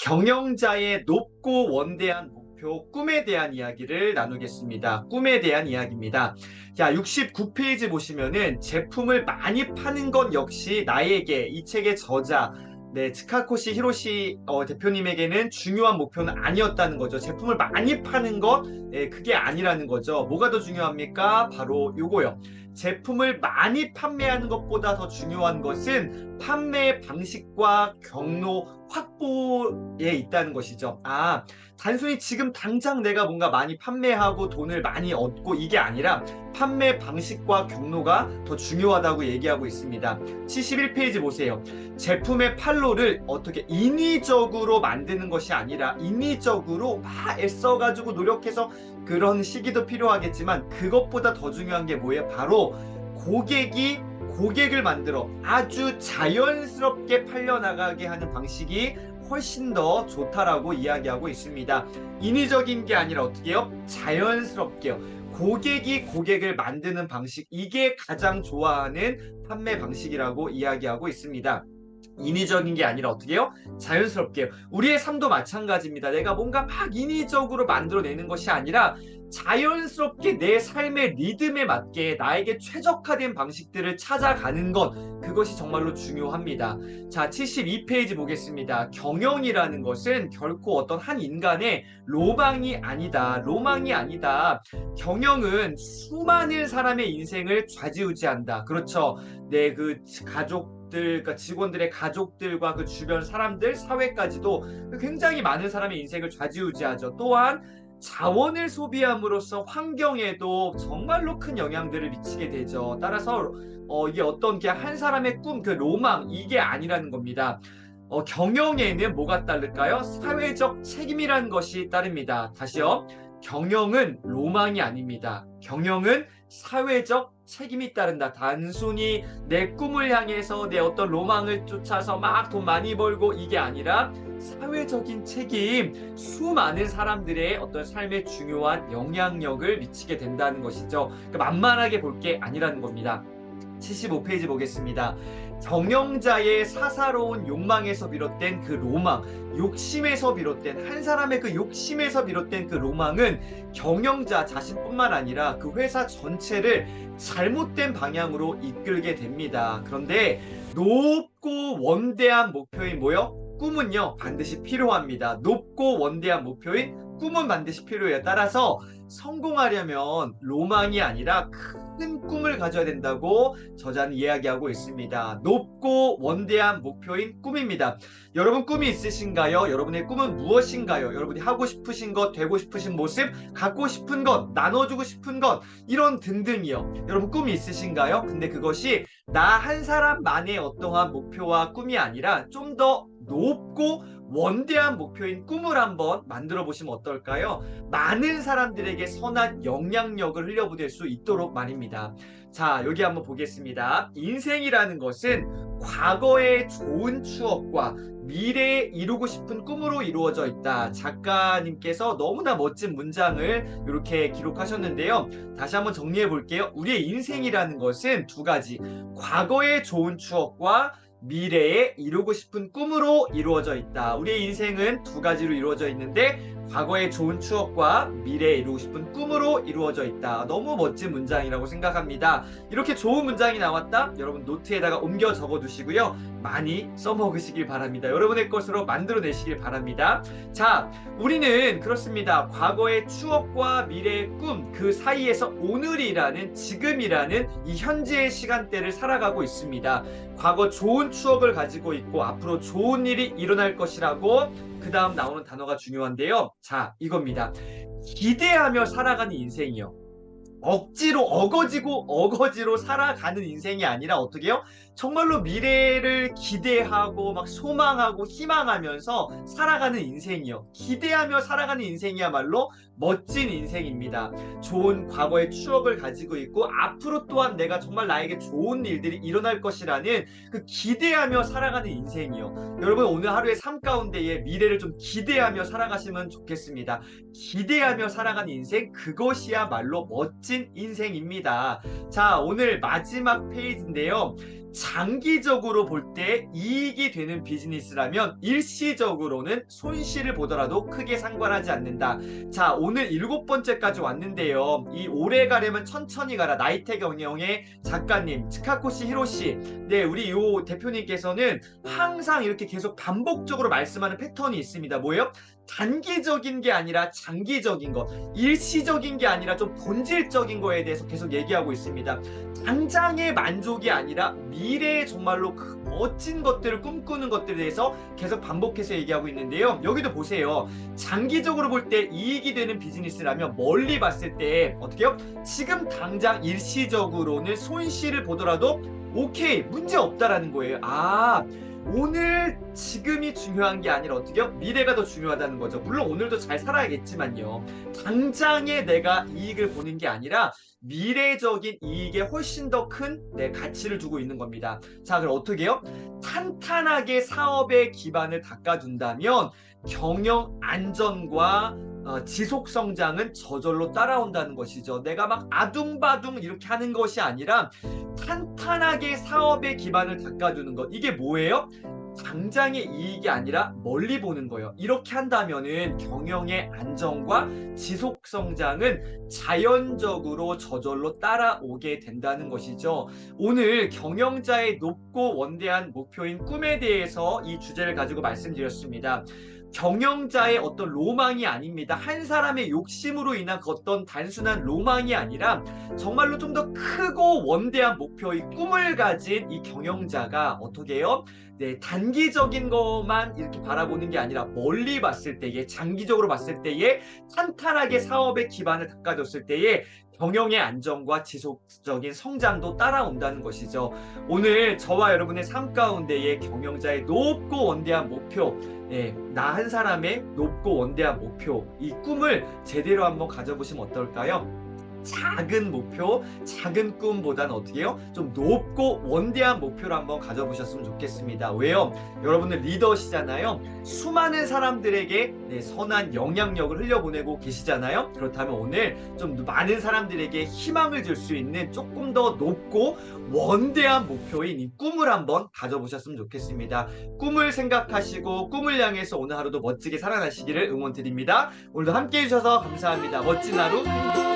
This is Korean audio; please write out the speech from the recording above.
경영자의 높고 원대한 목표, 꿈에 대한 이야기를 나누겠습니다. 꿈에 대한 이야기입니다. 자, 69페이지 보시면은 제품을 많이 파는 것 역시 나에게 이 책의 저자 네, 츠카코시 히로시 어, 대표님에게는 중요한 목표는 아니었다는 거죠. 제품을 많이 파는 것, 예, 그게 아니라는 거죠. 뭐가 더 중요합니까? 바로 요거요. 제품을 많이 판매하는 것보다 더 중요한 것은 판매 방식과 경로 확보에 있다는 것이죠. 아, 단순히 지금 당장 내가 뭔가 많이 판매하고 돈을 많이 얻고 이게 아니라 판매 방식과 경로가 더 중요하다고 얘기하고 있습니다. 71페이지 보세요. 제품의 판로를 어떻게 인위적으로 만드는 것이 아니라 인위적으로 막 애써가지고 노력해서 그런 시기도 필요하겠지만 그것보다 더 중요한 게 뭐예요? 바로 고객이 고객을 만들어 아주 자연스럽게 팔려나가게 하는 방식이 훨씬 더 좋다라고 이야기하고 있습니다. 인위적인 게 아니라 어떻게 요? 자연스럽게요. 고객이 고객을 만드는 방식 이게 가장 좋아하는 판매 방식이라고 이야기하고 있습니다. 인위적인 게 아니라 어떻게요? 자연스럽게 요. 우리의 삶도 마찬가지입니다. 내가 뭔가 막 인위적으로 만들어내는 것이 아니라 자연스럽게 내 삶의 리듬에 맞게 나에게 최적화된 방식들을 찾아가는 것 그것이 정말로 중요합니다. 자, 72페이지 보겠습니다. 경영이라는 것은 결코 어떤 한 인간의 로망이 아니다. 로망이 아니다. 경영은 수많은 사람의 인생을 좌지우지한다. 그렇죠. 내 그 가족 들, 그러니까 직원들의 가족들과 그 주변 사람들, 사회까지도 굉장히 많은 사람의 인생을 좌지우지하죠. 또한 자원을 소비함으로써 환경에도 정말로 큰 영향들을 미치게 되죠. 따라서 어, 이게 어떤 그냥 한 사람의 꿈, 그 로망 이게 아니라는 겁니다. 어, 경영에는 뭐가 따를까요? 사회적 책임이라는 것이 따릅니다. 다시요. 경영은 로망이 아닙니다. 경영은 사회적 책임이 따른다. 단순히 내 꿈을 향해서 내 어떤 로망을 쫓아서 막 돈 많이 벌고 이게 아니라 사회적인 책임, 수많은 사람들의 어떤 삶에 중요한 영향력을 미치게 된다는 것이죠. 그러니까 만만하게 볼 게 아니라는 겁니다. 75페이지 보겠습니다. 경영자의 사사로운 욕망에서 비롯된 그 로망, 욕심에서 비롯된 한 사람의 그 욕심에서 비롯된 그 로망은 경영자 자신뿐만 아니라 그 회사 전체를 잘못된 방향으로 이끌게 됩니다. 그런데 높고 원대한 목표인 뭐요? 꿈은요 반드시 필요합니다. 높고 원대한 목표인 꿈은 반드시 필요해요. 따라서 성공하려면 로망이 아니라 큰 꿈을 가져야 된다고 저자는 이야기하고 있습니다. 높고 원대한 목표인 꿈입니다. 여러분 꿈이 있으신가요? 여러분의 꿈은 무엇인가요? 여러분이 하고 싶으신 것, 되고 싶으신 모습, 갖고 싶은 것, 나눠주고 싶은 것, 이런 등등이요. 여러분 꿈이 있으신가요? 근데 그것이 나 한 사람만의 어떠한 목표와 꿈이 아니라 좀더 높고 원대한 목표인 꿈을 한번 만들어 보시면 어떨까요? 많은 사람들에게 선한 영향력을 흘려보낼 수 있도록 말입니다. 자, 여기 한번 보겠습니다. 인생이라는 것은 과거의 좋은 추억과 미래에 이루고 싶은 꿈으로 이루어져 있다. 작가님께서 너무나 멋진 문장을 이렇게 기록하셨는데요. 다시 한번 정리해 볼게요. 우리의 인생이라는 것은 두 가지. 과거의 좋은 추억과 미래에 이루고 싶은 꿈으로 이루어져 있다. 우리의 인생은 두 가지로 이루어져 있는데 과거의 좋은 추억과 미래에 이루고 싶은 꿈으로 이루어져 있다. 너무 멋진 문장이라고 생각합니다. 이렇게 좋은 문장이 나왔다? 여러분 노트에다가 옮겨 적어 두시고요. 많이 써먹으시길 바랍니다. 여러분의 것으로 만들어내시길 바랍니다. 자, 우리는 그렇습니다. 과거의 추억과 미래의 꿈, 그 사이에서 오늘이라는 지금이라는 이 현재의 시간대를 살아가고 있습니다. 과거 좋은 추억을 가지고 있고 앞으로 좋은 일이 일어날 것이라고 그 다음 나오는 단어가 중요한데요. 자, 이겁니다. 기대하며 살아가는 인생이요. 억지로 어거지고 어거지로 살아가는 인생이 아니라 어떻게요? 정말로 미래를 기대하고 막 소망하고 희망하면서 살아가는 인생이요. 기대하며 살아가는 인생이야말로 멋진 인생입니다. 좋은 과거의 추억을 가지고 있고 앞으로 또한 내가 정말 나에게 좋은 일들이 일어날 것이라는 그 기대하며 살아가는 인생이요. 여러분 오늘 하루의 삶 가운데에 미래를 좀 기대하며 살아가시면 좋겠습니다. 기대하며 살아가는 인생 그것이야말로 멋진 인생입니다. 자 오늘 마지막 페이지인데요. 장기적으로 볼 때 이익이 되는 비즈니스라면 일시적으로는 손실을 보더라도 크게 상관하지 않는다. 자, 오늘 일곱 번째까지 왔는데요. 이 오래 가려면 천천히 가라. 나이테 경영의 작가님, 츠카코시 히로시. 네, 우리 요 대표님께서는 항상 이렇게 계속 반복적으로 말씀하는 패턴이 있습니다. 뭐예요? 단기적인 게 아니라 장기적인 것, 일시적인 게 아니라 좀 본질적인 거에 대해서 계속 얘기하고 있습니다. 당장의 만족이 아니라 미래에 정말로 그 멋진 것들을 꿈꾸는 것들에 대해서 계속 반복해서 얘기하고 있는데요. 여기도 보세요. 장기적으로 볼 때 이익이 되는 비즈니스라면 멀리 봤을 때 어떻게요? 지금 당장 일시적으로는 손실을 보더라도 오케이 문제 없다라는 거예요. 아 오늘 지금이 중요한 게 아니라 어떻게요? 미래가 더 중요하다는 거죠. 물론 오늘도 잘 살아야겠지만요. 당장에 내가 이익을 보는 게 아니라 미래적인 이익에 훨씬 더 큰 내 가치를 두고 있는 겁니다. 자, 그럼 어떻게 해요? 탄탄하게 사업의 기반을 닦아둔다면 경영 안전과 어, 지속 성장은 저절로 따라온다는 것이죠. 내가 막 아둥바둥 이렇게 하는 것이 아니라 탄탄하게 사업의 기반을 닦아두는 것. 이게 뭐예요? 당장의 이익이 아니라 멀리 보는 거예요. 이렇게 한다면은 경영의 안정과 지속 성장은 자연적으로 저절로 따라오게 된다는 것이죠. 오늘 경영자의 높고 원대한 목표인 꿈에 대해서 이 주제를 가지고 말씀드렸습니다. 경영자의 어떤 로망이 아닙니다. 한 사람의 욕심으로 인한 그 어떤 단순한 로망이 아니라 정말로 좀 더 크고 원대한 목표의 꿈을 가진 이 경영자가 어떻게 해요? 네, 단기적인 것만 이렇게 바라보는 게 아니라 멀리 봤을 때에 장기적으로 봤을 때에 탄탄하게 사업의 기반을 닦아줬을 때에 경영의 안정과 지속적인 성장도 따라온다는 것이죠. 오늘 저와 여러분의 삶 가운데에 경영자의 높고 원대한 목표, 네, 나한 사람의 높고 원대한 목표, 이 꿈을 제대로 한번 가져보시면 어떨까요? 작은 목표, 작은 꿈보다는 어떻게 해요? 좀 높고 원대한 목표를 한번 가져보셨으면 좋겠습니다. 왜요? 여러분들 리더시잖아요. 수많은 사람들에게 네, 선한 영향력을 흘려보내고 계시잖아요. 그렇다면 오늘 좀 많은 사람들에게 희망을 줄 수 있는 조금 더 높고 원대한 목표인 이 꿈을 한번 가져보셨으면 좋겠습니다. 꿈을 생각하시고 꿈을 향해서 오늘 하루도 멋지게 살아나시기를 응원드립니다. 오늘도 함께 해주셔서 감사합니다. 멋진 하루.